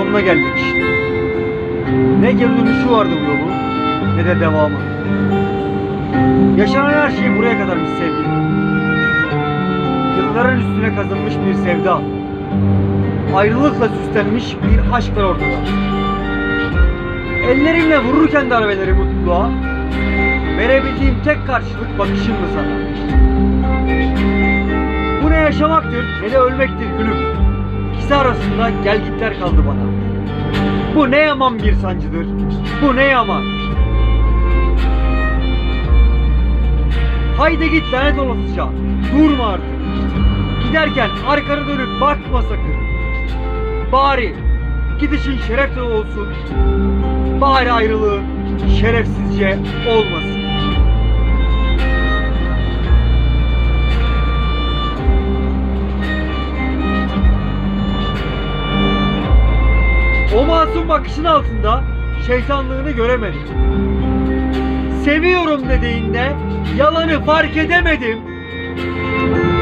sonuna geldik işte. Ne geri dönüşü vardı bu yolun ne de devamı. Yaşanan her şey buraya kadarmış sevgilim. Yılların üstüne kazınmış bir sevda. Ayrılıkla süslenmiş bir aşk var ortada. Ellerimle vururken darbeleri mutluluğa, verebildiğim tek karşılık bakışım mı sana? Bu ne yaşamaktır ne de ölmektir gülüm. İkisi arasında gelgitler kaldı bana. Bu ne yaman bir sancıdır. Bu ne yaman. Haydi git lanet olasıca. Durma artık. Giderken arkana dönüp bakma sakın. Bari gidişin şeref dolu olsun. Bari ayrılığın şerefsizce olmasın. O masum bakışın altında şeytanlığını göremedim. Seviyorum dediğinde yalanı fark edemedim.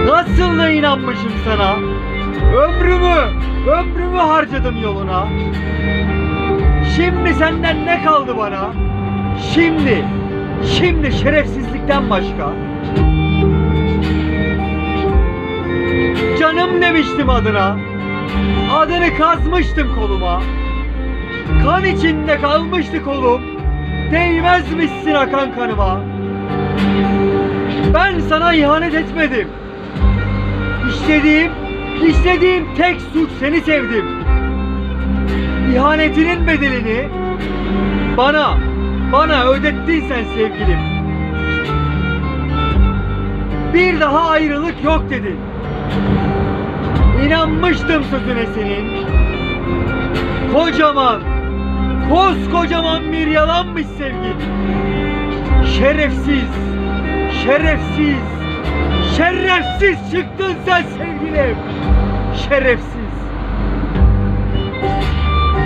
Nasıl da inanmışım sana. Ömrümü, ömrümü harcadım yoluna. Şimdi senden ne kaldı bana? Şimdi, şimdi şerefsizlikten başka. Canım demiştim adına. Adını kazmıştım koluma. Kan içinde kalmıştı kolum. Değmezmişsin akan kanıma. Ben sana ihanet etmedim. İşlediğim, işlediğim tek suç seni sevdim. İhanetinin bedelini bana, bana ödettin sen sevgilim. Bir daha ayrılık yok dedin. İnanmıştım sözüne senin. Kocaman, koskocaman bir yalanmış sevgin. Şerefsiz, şerefsiz, şerefsiz çıktın sen sevgilim. Şerefsiz.